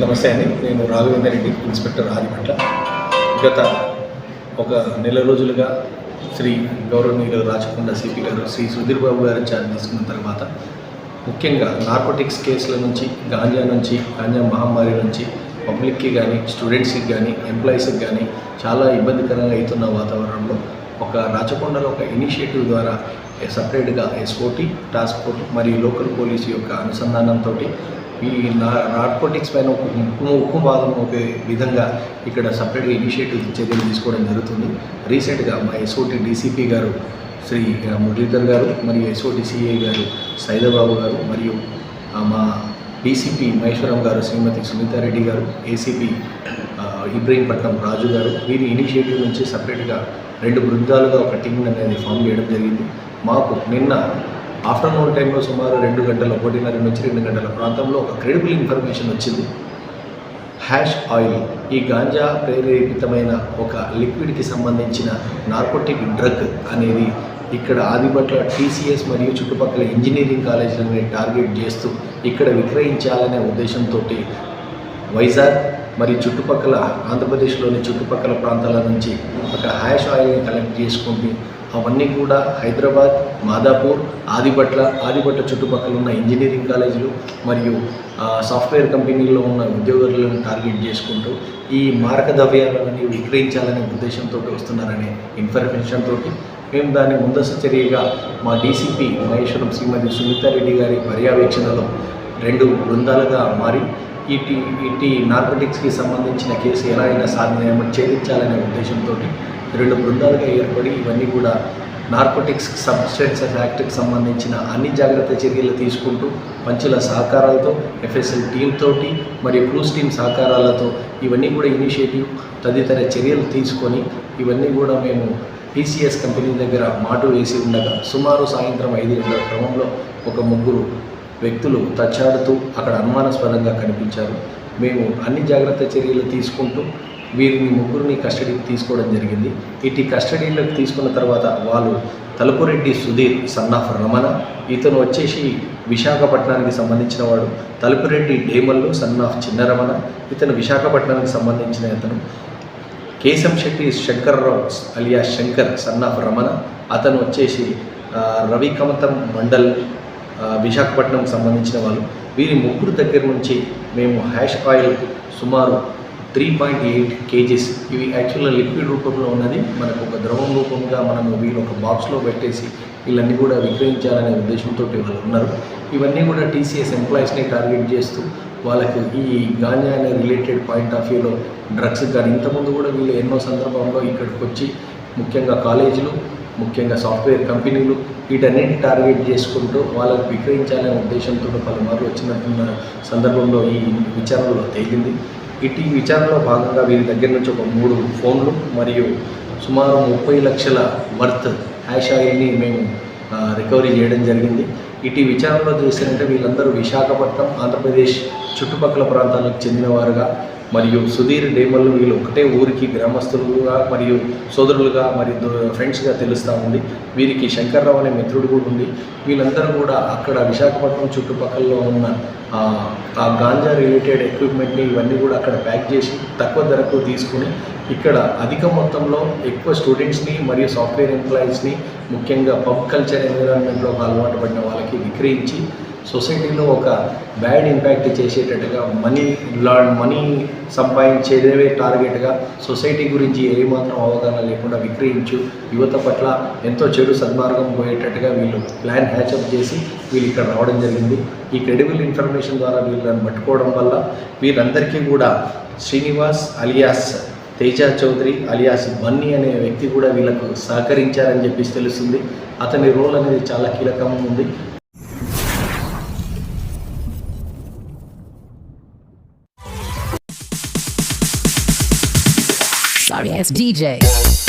నమస్తే అండి. నేను రాఘవేంద్ర రెడ్డి ఇన్స్పెక్టర్ ఆదిపట్ల గత ఒక నెల రోజులుగా శ్రీ గౌరవనీయులు రాచకొండ సిపి గారు శ్రీ సుధీర్ బాబు గారు ఛార్జ్ తీసుకున్న తర్వాత ముఖ్యంగా నార్కోటిక్స్ కేసుల నుంచి గాంజా నుంచి గాంజా మహమ్మారి నుంచి పబ్లిక్కి కానీ స్టూడెంట్స్కి కానీ ఎంప్లాయీస్కి కానీ చాలా ఇబ్బందికరంగా అవుతున్న వాతావరణంలో ఒక రాచకొండలో ఒక ఇనిషియేటివ్ ద్వారా సపరేట్గా ఎస్ఓటీ టాస్క్ ఫోర్స్ మరియు లోకల్ పోలీసు యొక్క అనుసంధానంతో ఈ నా నార్కోటిక్స్ పైన ఒక ఉక్కు ఉక్కు భాగం ఒక విధంగా ఇక్కడ సపరేట్గా ఇనిషియేటివ్ చర్యలు తీసుకోవడం జరుగుతుంది. రీసెంట్గా మా ఎస్ఓటి డీసీపీ గారు శ్రీ మురళీధర్ గారు మరియు ఎస్ఓటి సిఐ గారు సైదబాబు గారు మరియు మా డీసీపీ మహేశ్వరం గారు శ్రీమతి సునీతారెడ్డి గారు ఏసీపీ ఇబ్రహీంపట్నం రాజు గారు వీరి ఇనిషియేటివ్ నుంచి సపరేట్గా రెండు బృందాలుగా ఒక టీం అనేది ఫామ్ చేయడం జరిగింది. మాకు నిన్న ఆఫ్టర్నూన్ టైంలో సుమారు రెండు గంటల ఒకటిన్నర నుంచి రెండు గంటల ప్రాంతంలో ఒక క్రెడిబుల్ ఇన్ఫర్మేషన్ వచ్చింది. హ్యాష్ ఆయిల్ ఈ గాంజా ప్రేరేపితమైన ఒక లిక్విడ్కి సంబంధించిన నార్కోటిక్ డ్రగ్ అనేది ఇక్కడ ఆదిపట్ల టీసీఎస్ మరియు చుట్టుపక్కల ఇంజనీరింగ్ కాలేజీలని టార్గెట్ చేస్తూ ఇక్కడ విక్రయించాలనే ఉద్దేశంతో వైజాగ్ మరియు చుట్టుపక్కల ఆంధ్రప్రదేశ్లోని చుట్టుపక్కల ప్రాంతాల నుంచి ఒక హ్యాష్ ఆయిల్ని కలెక్ట్ చేసుకుంటూ అవన్నీ కూడా హైదరాబాద్ మాదాపూర్ ఆదిపట్ల ఆదిపట్ల చుట్టుపక్కల ఉన్న ఇంజనీరింగ్ కాలేజీలు మరియు సాఫ్ట్వేర్ కంపెనీల్లో ఉన్న ఉద్యోగులను టార్గెట్ చేసుకుంటూ ఈ మారక ద్రవ్యాలని విక్రయించాలనే ఉద్దేశంతో వస్తున్నారనే ఇన్ఫర్మేషన్ తోటి మేము దాన్ని ముందస్తు చర్యగా మా డీసీపీ మహేశ్వరం శ్రీమతి సునీతారెడ్డి గారి పర్యవేక్షణలో రెండు బృందాలుగా మారి ఇటీ ఇటీ నార్కోటిక్స్కి సంబంధించిన కేసు ఎలా అయినా సాధన ఛేదించాలనే ఉద్దేశంతో రెండు బృందాలుగా ఏర్పడి ఇవన్నీ కూడా నార్కోటిక్స్ సబ్స్టెన్సెస్ యాక్ట్కి సంబంధించిన అన్ని జాగ్రత్త చర్యలు తీసుకుంటూ పంచుల సహకారాలతో ఎఫ్ఎస్ఎల్ టీమ్ తోటి మరియు క్రూస్ టీమ్ సహకారాలతో ఇవన్నీ కూడా ఇనిషియేటివ్ తదితర చర్యలు తీసుకొని ఇవన్నీ కూడా మేము టీసీఎస్ కంపెనీ దగ్గర మాటు వేసి ఉండగా సుమారు సాయంత్రం ఐదు గంటల క్రమంలో ఒక ముగ్గురు వ్యక్తులు తచ్చాడుతూ అక్కడ అనుమానాస్పదంగా కనిపించారు. మేము అన్ని జాగ్రత్త చర్యలు తీసుకుంటూ వీరిని ముగ్గురిని కస్టడీకి తీసుకోవడం జరిగింది. ఇటు కస్టడీలోకి తీసుకున్న తర్వాత వాళ్ళు తలుపురెడ్డి సుధీర్ సన్ ఆఫ్ రమణ ఇతను వచ్చేసి విశాఖపట్నానికి సంబంధించిన వాడు. తలుపురెడ్డి డేమల్లు సన్ ఆఫ్ చిన్న రమణ ఇతను విశాఖపట్నానికి సంబంధించిన ఇతను. Kesam Shetty Shankarrao alias Shankar son of Ramana అతను వచ్చేసి రవికమతం రవి కమతం మండల్ విశాఖపట్నంకి సంబంధించిన వాళ్ళు. వీరి ముగ్గురు దగ్గర నుంచి మేము హ్యాష్ ఆయిల్ సుమారు త్రీ పాయింట్ ఎయిట్ కేజీస్. ఇవి యాక్చువల్గా లిక్విడ్ రూపంలో ఉన్నది. మనకు ఒక ద్రవం రూపంగా మనం వీళ్ళు ఒక బాక్స్లో పెట్టేసి వీళ్ళన్నీ కూడా విక్రయించాలనే ఉద్దేశంతో వాళ్ళు ఉన్నారు. ఇవన్నీ కూడా టీసీఎస్ ఎంప్లాయీస్ని టార్గెట్ చేస్తూ వాళ్ళకి ఈ గాంజా అనే రిలేటెడ్ పాయింట్ ఆఫ్ వ్యూలో డ్రగ్స్ కానీ ఇంతకుముందు కూడా వీళ్ళు ఎన్నో సందర్భంలో ఇక్కడికి వచ్చి ముఖ్యంగా కాలేజీలు ముఖ్యంగా సాఫ్ట్వేర్ కంపెనీలు వీటన్నిటిని టార్గెట్ చేసుకుంటూ వాళ్ళకు విక్రయించాలనే ఉద్దేశంతో పలుమార్లు వచ్చినట్టున్న సందర్భంలో ఈ విచారణలో తేలింది. ఇటు ఈ విచారణలో భాగంగా వీరి దగ్గర నుంచి ఒక మూడు ఫోన్లు మరియు సుమారు ముప్పై లక్షల వర్త్ హ్యాష్ ఆయిల్ని మేము రికవరీ చేయడం జరిగింది. ఇటు విచారణలో చూసినట్టే వీళ్ళందరూ విశాఖపట్నం ఆంధ్రప్రదేశ్ చుట్టుపక్కల ప్రాంతాలకు చెందినవారుగా మరియు సుధీర్ డేమల్ వీళ్ళు ఒకటే ఊరికి గ్రామస్తులుగా మరియు సోదరులుగా మరియు ఫ్రెండ్స్గా తెలుస్తూ ఉంది. వీరికి శంకర్రావు అనే మిత్రుడు కూడా ఉంది. వీళ్ళందరూ కూడా అక్కడ విశాఖపట్నం చుట్టుపక్కల ఉన్న ఆ, ఆ గాంజా రిలేటెడ్ ఎక్విప్మెంట్ని ఇవన్నీ కూడా అక్కడ ప్యాక్ చేసి తక్కువ ధరకు తీసుకుని ఇక్కడ అధిక మొత్తంలో ఎక్కువ స్టూడెంట్స్ని మరియు సాఫ్ట్వేర్ ఎంప్లాయీస్ని ముఖ్యంగా పబ్ కల్చర్ ఎన్విరాన్మెంట్లో అలవాటు పడిన వాళ్ళకి విక్రయించి సొసైటీలో ఒక బ్యాడ్ ఇంపాక్ట్ చేసేటట్టుగా మనీ లా మనీ సంపాదించేదే టార్గెట్గా సొసైటీ గురించి ఏమాత్రం అవగాహన లేకుండా విక్రయించు. యువత పట్ల ఎంతో చెడు సద్మార్గం పోయేటట్టుగా వీళ్ళు ప్లాన్ హ్యాచప్ చేసి వీళ్ళు ఇక్కడ రావడం జరిగింది. ఈ క్రెడిబుల్ ఇన్ఫర్మేషన్ ద్వారా వీళ్ళని పట్టుకోవడం వల్ల వీరందరికీ కూడా Srinivas alias Teja Chowdary alias Bunny అనే వ్యక్తి కూడా వీళ్ళకు సహకరించారని చెప్పేసి తెలుస్తుంది. అతని రోల్ అనేది చాలా కీలకంగా ఉంది. It's DJ.